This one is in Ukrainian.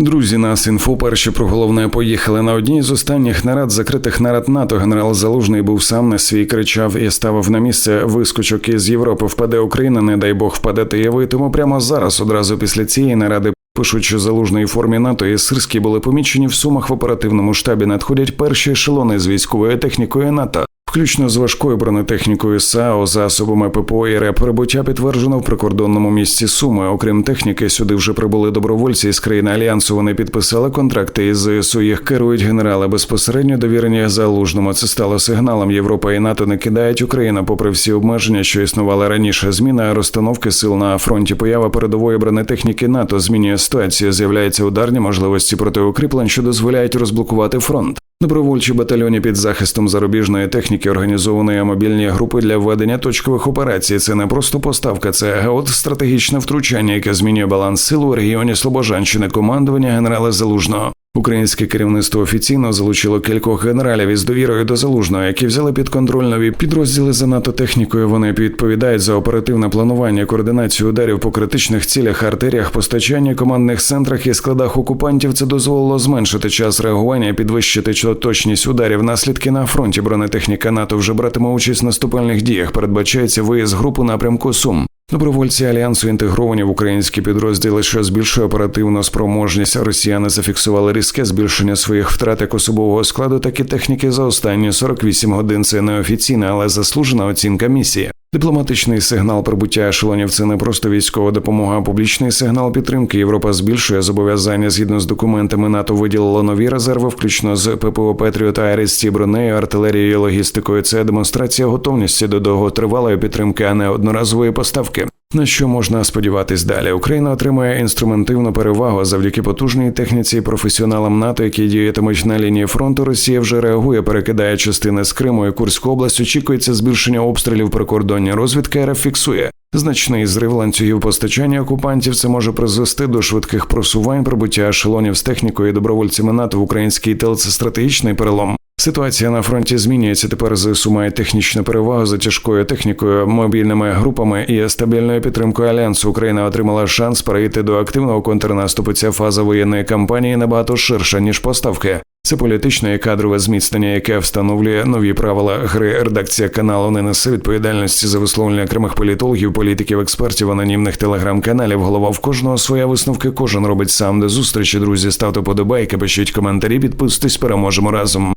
Друзі, нас інфо перші про головне поїхали на одній з останніх нарад закритих нарад НАТО. Генерал Залужний був сам на свій кричав і ставив на місце вискочок із Європи. Впаде Україна, не дай Бог впадете і ви. Тому прямо зараз, одразу після цієї наради. Пишуть, що залужної формі НАТО і Сирській були помічені в сумах в оперативному штабі. Надходять перші ешелони з військовою технікою НАТО, включно з важкою бронетехнікою САО, засобами ППО і РЕП. Прибуття підтверджено в прикордонному місті Суми. Окрім техніки, сюди вже прибули добровольці з країн альянсу. Вони підписали контракти із ЗСУ. Їх керують генерали безпосередньо довірені залужному. Це стало сигналом. Європа і НАТО не кидають Україну, попри всі обмеження, що існували раніше. Зміна розстановки сил на фронті. Поява передової бронетехніки НАТО змінює ситуацію. З'являються ударні можливості протиукріплень, що дозволяють розблокувати фронт. Добровольчі батальйони під захистом зарубіжної техніки організованої мобільні групи для введення точкових операцій. Це не просто поставка, це от стратегічне втручання, яке змінює баланс сил у регіоні Слобожанщини, командування генерала Залужного. Українське керівництво офіційно залучило кількох генералів із довірою до залужного, які взяли під контроль нові підрозділи за НАТО технікою. Вони відповідають за оперативне планування, координацію ударів по критичних цілях, артеріях, постачання командних центрах і складах окупантів. Це дозволило зменшити час реагування, підвищити точність ударів. Наслідки на фронті бронетехніка НАТО вже братиме участь в наступальних діях. Передбачається виїзд групу напрямку Сум. Добровольці альянсу інтегровані в українські підрозділи, що збільшує оперативну спроможність. Росіяни зафіксували різке збільшення своїх втрат як особового складу, так і техніки за останні 48 годин. Це неофіційна, але заслужена оцінка місії. Дипломатичний сигнал прибуття ешелонів це не просто військова допомога, а публічний сигнал підтримки. Європа збільшує зобов'язання згідно з документами. НАТО виділило нові резерви, включно з ППО Петріот, Айрісті, бронею, артилерією, логістикою. Це демонстрація готовності до довготривалої підтримки, а не одноразової поставки. На що можна сподіватись далі? Україна отримує інструментивну перевагу завдяки потужній техніці і професіоналам НАТО, які діятимуть на лінії фронту. Росія вже реагує, перекидає частини з Криму і Курську область. Очікується збільшення обстрілів прикордоння. Розвідка РФ фіксує. Значний зрив ланцюгів постачання окупантів це може призвести до швидких просувань, прибуття ешелонів з технікою і добровольцями НАТО в український тил. Це стратегічний перелом. Ситуація на фронті змінюється. Тепер ЗСУ має технічну перевагу за тяжкою технікою, мобільними групами і стабільною підтримкою альянсу. Україна отримала шанс перейти до активного контрнаступу. Ця фаза воєнної кампанії набагато ширша ніж поставки. Це політичне і кадрове зміцнення, яке встановлює нові правила гри. Редакція каналу не несе відповідальності за висловлення окремих політологів, політиків, експертів, анонімних телеграм-каналів. Голова в кожного своя висновки. Кожен робить сам до зустрічі. Друзі, ставте подобайки, пишіть коментарі, підписуйтесь, переможемо разом.